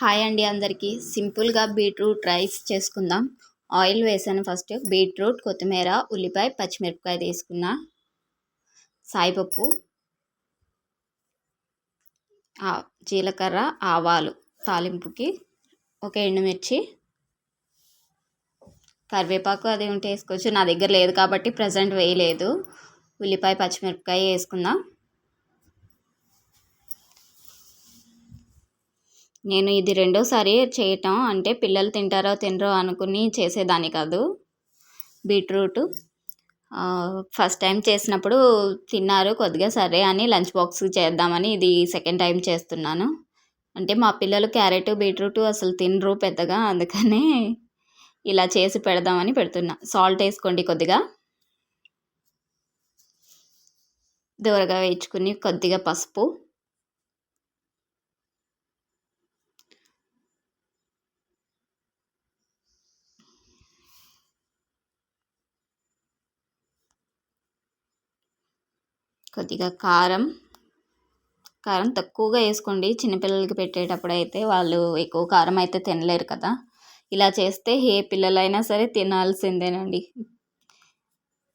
Hi అండి అందరికీ. సింపుల్గా బీట్రూట్ రైస్ చేసుకుందాం. ఆయిల్ వేసాను ఫస్ట్. బీట్రూట్ కొత్తిమీర ఉల్లిపాయ పచ్చిమిరపకాయ తీసుకున్న. సాయిపప్పు జీలకర్ర ఆవాలు తాలింపుకి ఒక ఎండుమిర్చి కరివేపాకు అది ఉంటే వేసుకోవచ్చు. నా దగ్గర లేదు కాబట్టి ప్రజెంట్ వేయలేదు. ఉల్లిపాయ పచ్చిమిరపకాయ వేసుకుందాం. నేను ఇది రెండోసారి చేయటం అంటే పిల్లలు తింటారో తినరో అనుకుని చేసేదాన్ని కాదు. బీట్రూట్ ఫస్ట్ టైం చేసినప్పుడు తిన్నారు కొద్దిగా సరే అని లంచ్ బాక్స్ చేద్దామని ఇది సెకండ్ టైం చేస్తున్నాను. అంటే మా పిల్లలు క్యారెట్ బీట్రూట్ అసలు తినరు పెద్దగా అందుకనే ఇలా చేసి పెడదామని పెడుతున్నా. సాల్ట్ వేసుకోండి కొద్దిగా. దూరగా వేయించుకుని కొద్దిగా పసుపు. కొద్దిగా కారం కారం తక్కువగా వేసుకోండి. చిన్నపిల్లలకి పెట్టేటప్పుడు అయితే వాళ్ళు ఎక్కువ కారం అయితే తినలేరు కదా. ఇలా చేస్తే ఏ పిల్లలైనా సరే తినాల్సిందేనండి.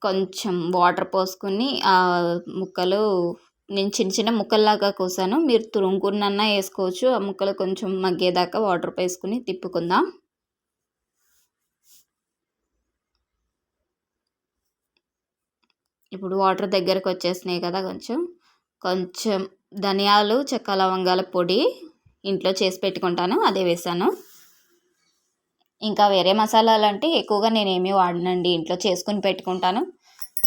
కొంచెం వాటర్ పోసుకుని ఆ ముక్కలు నేను చిన్న చిన్న ముక్కల్లాగా కోసాను. మీరు తురుముకున్న వేసుకోవచ్చు. ఆ ముక్కలు కొంచెం మగ్గేదాకా వాటర్ వేసుకుని తిప్పుకుందాం. ఇప్పుడు వాటర్ దగ్గరకు వచ్చేసినాయి కదా కొంచెం. కొంచెం ధనియాలు చెక్క లవంగాల పొడి ఇంట్లో చేసి పెట్టుకుంటాను. అదే వేసాను. ఇంకా వేరే మసాలాలు అంటే ఎక్కువగా నేను వాడనండి. ఇంట్లో చేసుకుని పెట్టుకుంటాను.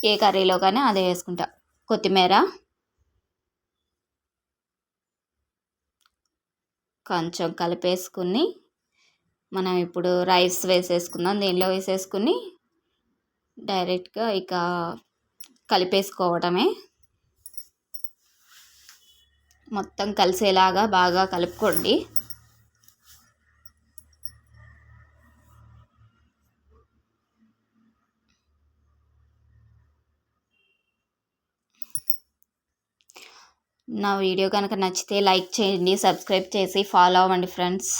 ఏ కర్రీలో కానీ అదే వేసుకుంటా. కొత్తిమీర. కొంచెం కలిపేసుకుని మనం ఇప్పుడు రైస్ వేసేసుకుందాం. దీనిలో వేసేసుకుని డైరెక్ట్గా ఇక కలిపేసుకోవటమే. మొత్తం కలిసేలాగా బాగా కలుపుకోండి. నా వీడియో కనుక నచ్చితే లైక్ చేయండి సబ్స్క్రైబ్ చేసి ఫాలో అవ్వండి ఫ్రెండ్స్.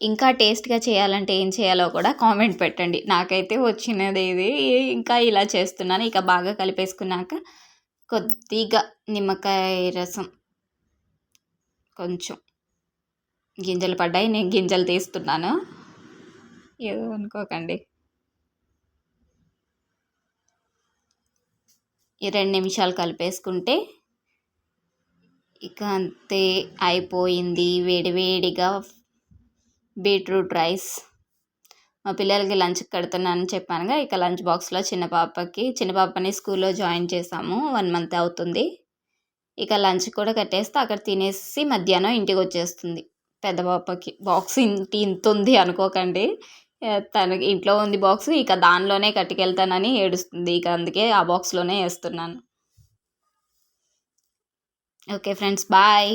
ఇంకా టేస్ట్గా చేయాలంటే ఏం చేయాలో కూడా కామెంట్ పెట్టండి. నాకైతే వచ్చినది ఇది. ఇంకా ఇలా చేస్తున్నాను. ఇక బాగా కలిపేసుకున్నాక కొద్దిగా నిమ్మకాయ రసం కొంచెం గింజలు పడ్డాయి. నేను గింజలు తీస్తున్నాను. ఏదో అనుకోకండి. ఈ రెండు నిమిషాలు కలిపేసుకుంటే ఇక అంతే అయిపోయింది. వేడివేడిగా బీట్రూట్ రైస్. మా పిల్లలకి లంచ్ కడుతున్నానని చెప్పానుగా ఇక లంచ్ బాక్స్లో చిన్న పాపకి చిన్న పాపని స్కూల్లో జాయిన్ చేసాము వన్ మంత్ అవుతుంది. ఇక లంచ్ కూడా కట్టేస్తే అక్కడ తినేసి మధ్యాహ్నం ఇంటికి వచ్చేస్తుంది. పెద్ద పాపకి బాక్స్ ఇంటి ఇంత ఉంది అనుకోకండి. తనకి ఇంట్లో ఉంది బాక్స్ ఇక దానిలోనే కట్టుకెళ్తానని ఏడుస్తుంది. ఇక అందుకే ఆ బాక్స్లోనే వేస్తున్నాను. Okay friends bye.